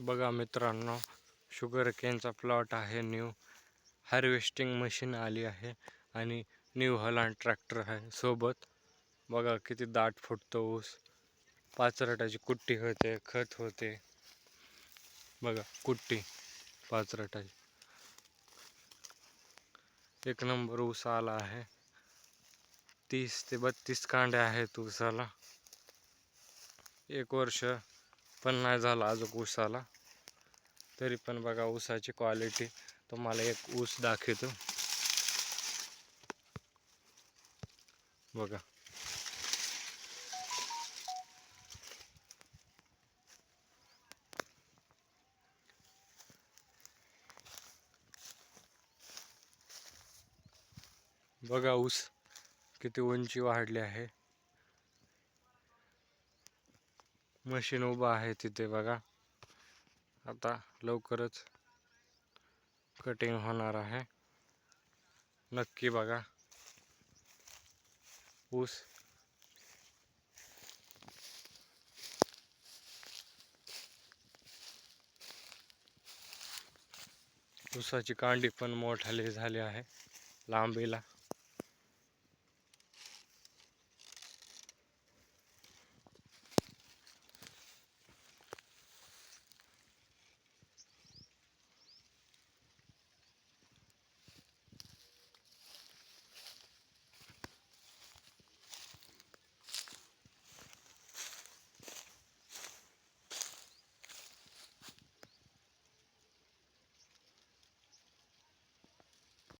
बघा मित्रांनो शुगर केनचा प्लॉट आहे न्यू हार्वेस्टिंग मशीन आली आहे आणि न्यू हॉलँड ट्रॅक्टर आहे सोबत. बघा किती दाट फुटतो ऊस. पाचरटाची कुट्टी होते खत होते. बघा कुट्टी पाचरटाची. एक नंबर ऊस आला आहे. तीस ते बत्तीस कांड्या आहेत ऊसाला. एक वर्ष पण नाही झाला अजून ऊसाला तरी पण बघा ऊसाची क्वालिटी तुम्हाला एक ऊस दाखवतो. बघा. बघा ऊस किती उंची वाढली आहे. मशीन उभा आहे तिथे बघा. आता लवकरच कटिंग होणार आहे. नक्की बघा. ऊस. ऊसाची कांडी पण मोठाली झाली आहे लांबीला.